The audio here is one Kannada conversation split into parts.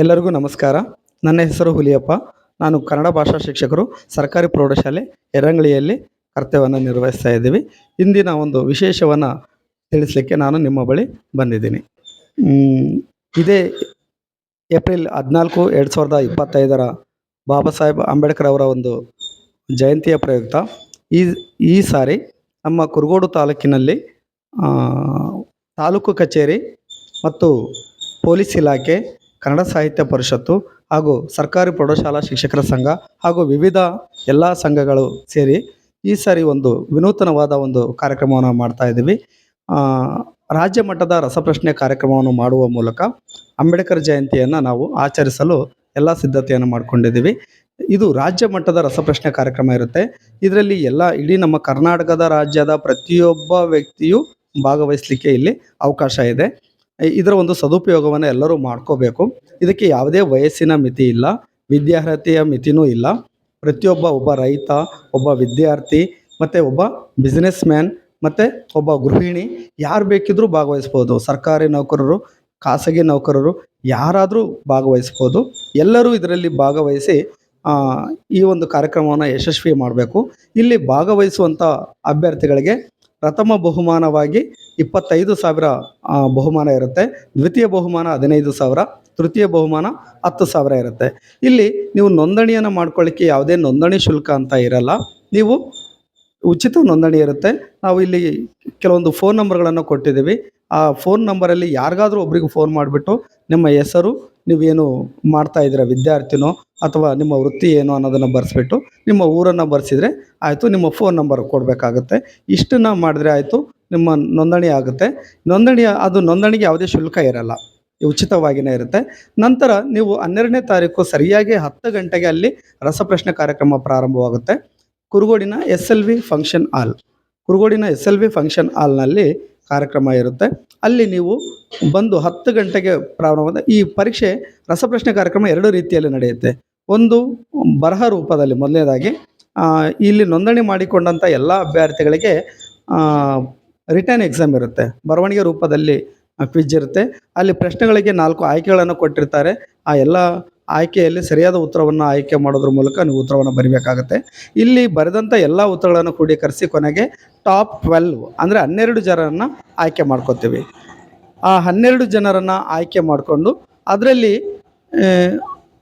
ಎಲ್ಲರಿಗೂ ನಮಸ್ಕಾರ. ನನ್ನ ಹೆಸರು ಹುಲಿಯಪ್ಪ. ನಾನು ಕನ್ನಡ ಭಾಷಾ ಶಿಕ್ಷಕರು ಸರ್ಕಾರಿ ಪ್ರೌಢಶಾಲೆ ಎರಂಗಳಿಯಲ್ಲಿ ಕರ್ತವ್ಯವನ್ನು ನಿರ್ವಹಿಸ್ತಾ ಇದ್ದೀವಿ. ಇಂದಿನ ಒಂದು ವಿಶೇಷವನ್ನು ತಿಳಿಸಲಿಕ್ಕೆ ನಾನು ನಿಮ್ಮ ಬಳಿ ಬಂದಿದ್ದೀನಿ. ಇದೇ ಏಪ್ರಿಲ್ ಹದಿನಾಲ್ಕು ಎರಡು ಸಾವಿರದ ಇಪ್ಪತ್ತೈದರ ಬಾಬಾ ಸಾಹೇಬ್ ಅಂಬೇಡ್ಕರ್ ಅವರ ಒಂದು ಜಯಂತಿಯ ಪ್ರಯುಕ್ತ. ಈ ಈ ಸಾರಿ ನಮ್ಮ ಕುರುಗೋಡು ತಾಲೂಕಿನಲ್ಲಿ ತಾಲೂಕು ಕಚೇರಿ ಮತ್ತು ಪೊಲೀಸ್ ಇಲಾಖೆ ಕನ್ನಡ ಸಾಹಿತ್ಯ ಪರಿಷತ್ತು ಹಾಗೂ ಸರ್ಕಾರಿ ಪ್ರೌಢಶಾಲಾ ಶಿಕ್ಷಕರ ಸಂಘ ಹಾಗೂ ವಿವಿಧ ಎಲ್ಲ ಸಂಘಗಳು ಸೇರಿ ಈ ಸಾರಿ ಒಂದು ವಿನೂತನವಾದ ಒಂದು ಕಾರ್ಯಕ್ರಮವನ್ನು ಮಾಡ್ತಾ ಇದ್ದೀವಿ. ರಾಜ್ಯ ಮಟ್ಟದ ರಸಪ್ರಶ್ನೆ ಕಾರ್ಯಕ್ರಮವನ್ನು ಮಾಡುವ ಮೂಲಕ ಅಂಬೇಡ್ಕರ್ ಜಯಂತಿಯನ್ನು ನಾವು ಆಚರಿಸಲು ಎಲ್ಲ ಸಿದ್ಧತೆಯನ್ನು ಮಾಡಿಕೊಂಡಿದ್ದೀವಿ. ಇದು ರಾಜ್ಯ ಮಟ್ಟದ ರಸಪ್ರಶ್ನೆ ಕಾರ್ಯಕ್ರಮ ಇರುತ್ತೆ. ಇದರಲ್ಲಿ ಎಲ್ಲ ಇಡೀ ನಮ್ಮ ಕರ್ನಾಟಕದ ರಾಜ್ಯದ ಪ್ರತಿಯೊಬ್ಬ ವ್ಯಕ್ತಿಯು ಭಾಗವಹಿಸಲಿಕ್ಕೆ ಇಲ್ಲಿ ಅವಕಾಶ ಇದೆ. ಇದರ ಒಂದು ಸದುಪಯೋಗವನ್ನು ಎಲ್ಲರೂ ಮಾಡ್ಕೋಬೇಕು. ಇದಕ್ಕೆ ಯಾವುದೇ ವಯಸ್ಸಿನ ಮಿತಿ ಇಲ್ಲ, ವಿದ್ಯಾರ್ಹತೆಯ ಮಿತಿನೂ ಇಲ್ಲ. ಪ್ರತಿಯೊಬ್ಬ ಒಬ್ಬ ರೈತ, ಒಬ್ಬ ವಿದ್ಯಾರ್ಥಿ, ಮತ್ತು ಒಬ್ಬ ಬಿಸ್ನೆಸ್ ಮ್ಯಾನ್ ಮತ್ತು ಒಬ್ಬ ಗೃಹಿಣಿ ಯಾರು ಬೇಕಿದ್ದರೂ ಭಾಗವಹಿಸ್ಬೋದು. ಸರ್ಕಾರಿ ನೌಕರರು, ಖಾಸಗಿ ನೌಕರರು ಯಾರಾದರೂ ಭಾಗವಹಿಸ್ಬೋದು. ಎಲ್ಲರೂ ಇದರಲ್ಲಿ ಭಾಗವಹಿಸಿ ಈ ಒಂದು ಕಾರ್ಯಕ್ರಮವನ್ನು ಯಶಸ್ವಿ ಮಾಡಬೇಕು. ಇಲ್ಲಿ ಭಾಗವಹಿಸುವಂಥ ಅಭ್ಯರ್ಥಿಗಳಿಗೆ ಪ್ರಥಮ ಬಹುಮಾನವಾಗಿ ಇಪ್ಪತ್ತೈದು ಸಾವಿರ ಬಹುಮಾನ ಇರುತ್ತೆ. ದ್ವಿತೀಯ ಬಹುಮಾನ ಹದಿನೈದು ಸಾವಿರ, ತೃತೀಯ ಬಹುಮಾನ ಹತ್ತು ಸಾವಿರ ಇರುತ್ತೆ. ಇಲ್ಲಿ ನೀವು ನೋಂದಣಿಯನ್ನು ಮಾಡ್ಕೊಳ್ಳಿಕ್ಕೆ ಯಾವುದೇ ನೋಂದಣಿ ಶುಲ್ಕ ಅಂತ ಇರಲ್ಲ. ನೀವು ಉಚಿತ ನೋಂದಣಿ ಇರುತ್ತೆ. ನಾವು ಇಲ್ಲಿ ಕೆಲವೊಂದು ಫೋನ್ ನಂಬರ್ಗಳನ್ನು ಕೊಟ್ಟಿದ್ದೀವಿ. ಆ ಫೋನ್ ನಂಬರಲ್ಲಿ ಯಾರಿಗಾದರೂ ಒಬ್ರಿಗೆ ಫೋನ್ ಮಾಡಿಬಿಟ್ಟು ನಿಮ್ಮ ಹೆಸರು, ನೀವೇನು ಮಾಡ್ತಾ ಇದ್ದೀರಾ ವಿದ್ಯಾರ್ಥಿನೋ ಅಥವಾ ನಿಮ್ಮ ವೃತ್ತಿ ಏನು ಅನ್ನೋದನ್ನು ಬರೆಸ್ಬಿಟ್ಟು ನಿಮ್ಮ ಊರನ್ನು ಬರೆಸಿದರೆ ಆಯಿತು, ನಿಮ್ಮ ಫೋನ್ ನಂಬರ್ ಕೊಡಬೇಕಾಗುತ್ತೆ. ಇಷ್ಟನ್ನು ಮಾಡಿದ್ರೆ ಆಯಿತು, ನಿಮ್ಮ ನೋಂದಣಿ ಆಗುತ್ತೆ. ನೋಂದಣಿ, ಅದು ನೋಂದಣಿಗೆ ಯಾವುದೇ ಶುಲ್ಕ ಇರಲ್ಲ. ಉಚಿತವಾಗಿಯೇ ಇರುತ್ತೆ. ನಂತರ ನೀವು ಹನ್ನೆರಡನೇ ತಾರೀಕು ಸರಿಯಾಗಿ ಹತ್ತು ಗಂಟೆಗೆ ಅಲ್ಲಿ ರಸಪ್ರಶ್ನೆ ಕಾರ್ಯಕ್ರಮ ಪ್ರಾರಂಭವಾಗುತ್ತೆ. ಕುರುಗೋಡಿನ S L V function hall ಕುರುಗೋಡಿನ S L V function ಹಾಲ್ನಲ್ಲಿ ಕಾರ್ಯಕ್ರಮ ಇರುತ್ತೆ. ಅಲ್ಲಿ ನೀವು ಬಂದು ಹತ್ತು ಗಂಟೆಗೆ ಪ್ರಾರಂಭವಾದ ಈ ಪರೀಕ್ಷೆ ರಸಪ್ರಶ್ನೆ ಕಾರ್ಯಕ್ರಮ ಎರಡು ರೀತಿಯಲ್ಲಿ ನಡೆಯುತ್ತೆ. ಒಂದು ಬರಹ ರೂಪದಲ್ಲಿ ಮೊದಲನೇದಾಗಿ ಇಲ್ಲಿ ನೋಂದಣಿ ಮಾಡಿಕೊಂಡಂಥ ಎಲ್ಲ ಅಭ್ಯರ್ಥಿಗಳಿಗೆ ರಿಟರ್ನ್ ಎಕ್ಸಾಮ್ ಇರುತ್ತೆ. ಬರವಣಿಗೆ ರೂಪದಲ್ಲಿ ಕ್ವಿಜ್ ಇರುತ್ತೆ. ಅಲ್ಲಿ ಪ್ರಶ್ನೆಗಳಿಗೆ ನಾಲ್ಕು ಆಯ್ಕೆಗಳನ್ನು ಕೊಟ್ಟಿರ್ತಾರೆ. ಆ ಎಲ್ಲ ಆಯ್ಕೆಯಲ್ಲಿ ಸರಿಯಾದ ಉತ್ತರವನ್ನು ಆಯ್ಕೆ ಮಾಡೋದ್ರ ಮೂಲಕ ನೀವು ಉತ್ತರವನ್ನು ಬರಿಬೇಕಾಗುತ್ತೆ. ಇಲ್ಲಿ ಬರೆದಂಥ ಎಲ್ಲ ಉತ್ತರಗಳನ್ನು ಕ್ರೋಢೀಕರಿಸಿ ಕೊನೆಗೆ ಟಾಪ್ ಟ್ವೆಲ್ವ್ ಅಂದರೆ ಹನ್ನೆರಡು ಜನರನ್ನು ಆಯ್ಕೆ ಮಾಡ್ಕೋತೀವಿ. ಆ ಹನ್ನೆರಡು ಜನರನ್ನು ಆಯ್ಕೆ ಮಾಡಿಕೊಂಡು, ಅದರಲ್ಲಿ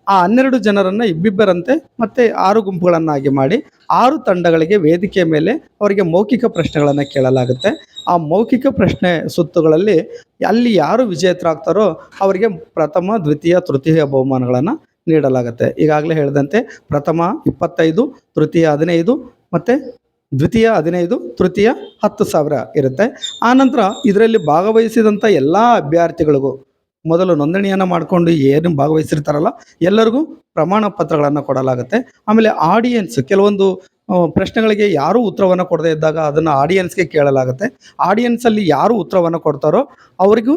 ಆ ಹನ್ನೆರಡು ಜನರನ್ನು ಇಬ್ಬಿಬ್ಬರಂತೆ ಮತ್ತೆ ಆರು ಗುಂಪುಗಳನ್ನಾಗಿ ಮಾಡಿ ಆರು ತಂಡಗಳಿಗೆ ವೇದಿಕೆ ಮೇಲೆ ಅವರಿಗೆ ಮೌಖಿಕ ಪ್ರಶ್ನೆಗಳನ್ನು ಕೇಳಲಾಗುತ್ತೆ. ಆ ಮೌಖಿಕ ಪ್ರಶ್ನೆ ಸುತ್ತುಗಳಲ್ಲಿ ಅಲ್ಲಿ ಯಾರು ವಿಜೇತರಾಗ್ತಾರೋ ಅವರಿಗೆ ಪ್ರಥಮ, ದ್ವಿತೀಯ, ತೃತೀಯ ಬಹುಮಾನಗಳನ್ನು ನೀಡಲಾಗುತ್ತೆ. ಈಗಾಗಲೇ ಹೇಳಿದಂತೆ ಪ್ರಥಮ ಇಪ್ಪತ್ತೈದು, ತೃತೀಯ ಹದಿನೈದು ಮತ್ತು ದ್ವಿತೀಯ ಹದಿನೈದು, ತೃತೀಯ ಹತ್ತು ಸಾವಿರ ಇರುತ್ತೆ. ಆನಂತರ ಇದರಲ್ಲಿ ಭಾಗವಹಿಸಿದಂಥ ಎಲ್ಲ ಅಭ್ಯರ್ಥಿಗಳಿಗೂ ಮೊದಲು ನೋಂದಣಿಯನ್ನು ಮಾಡಿಕೊಂಡು ಏನು ಭಾಗವಹಿಸಿರ್ತಾರಲ್ಲ, ಎಲ್ಲರಿಗೂ ಪ್ರಮಾಣ ಪತ್ರಗಳನ್ನು ಕೊಡಲಾಗುತ್ತೆ. ಆಮೇಲೆ ಆಡಿಯನ್ಸ್ ಕೆಲವೊಂದು ಪ್ರಶ್ನೆಗಳಿಗೆ ಯಾರು ಉತ್ತರವನ್ನು ಕೊಡದೇ ಇದ್ದಾಗ ಅದನ್ನು ಆಡಿಯನ್ಸ್ಗೆ ಕೇಳಲಾಗುತ್ತೆ. ಆಡಿಯನ್ಸಲ್ಲಿ ಯಾರು ಉತ್ತರವನ್ನು ಕೊಡ್ತಾರೋ, ಅವರಿಗೂ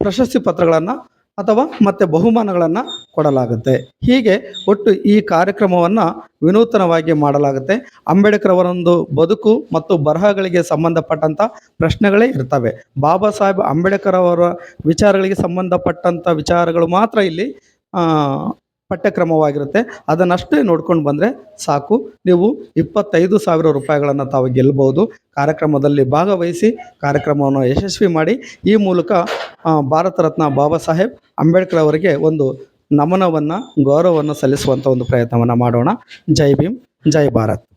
ಪ್ರಶಸ್ತಿ ಪತ್ರಗಳನ್ನು ಅಥವಾ ಮತ್ತೆ ಬಹುಮಾನಗಳನ್ನು ಕೊಡಲಾಗುತ್ತೆ. ಹೀಗೆ ಒಟ್ಟು ಈ ಕಾರ್ಯಕ್ರಮವನ್ನು ವಿನೂತನವಾಗಿ ಮಾಡಲಾಗುತ್ತೆ. ಅಂಬೇಡ್ಕರ್ ಅವರೊಂದು ಬದುಕು ಮತ್ತು ಬರಹಗಳಿಗೆ ಸಂಬಂಧಪಟ್ಟಂಥ ಪ್ರಶ್ನೆಗಳೇ ಇರ್ತವೆ. ಬಾಬಾ ಸಾಹೇಬ್ ಅಂಬೇಡ್ಕರ್ ಅವರ ವಿಚಾರಗಳಿಗೆ ಸಂಬಂಧಪಟ್ಟಂಥ ವಿಚಾರಗಳು ಮಾತ್ರ ಇಲ್ಲಿ ಪಠ್ಯಕ್ರಮವಾಗಿರುತ್ತೆ. ಅದನ್ನಷ್ಟೇ ನೋಡ್ಕೊಂಡು ಬಂದರೆ ಸಾಕು. ನೀವು ಇಪ್ಪತ್ತೈದು ಸಾವಿರ ರೂಪಾಯಿಗಳನ್ನು ತಾವು ಗೆಲ್ಲಬಹುದು ಕಾರ್ಯಕ್ರಮದಲ್ಲಿ ಭಾಗವಹಿಸಿ ಕಾರ್ಯಕ್ರಮವನ್ನು ಯಶಸ್ವಿ ಮಾಡಿ ಈ ಮೂಲಕ ಭಾರತ ರತ್ನ ಬಾಬಾ ಸಾಹೇಬ್ ಅಂಬೇಡ್ಕರ್ ಅವರಿಗೆ ಒಂದು ನಮನವನ್ನು ಗೌರವವನ್ನು ಸಲ್ಲಿಸುವಂಥ ಒಂದು ಪ್ರಯತ್ನವನ್ನು ಮಾಡೋಣ. ಜೈ ಭೀಮ್ ಜೈ ಭಾರತ್.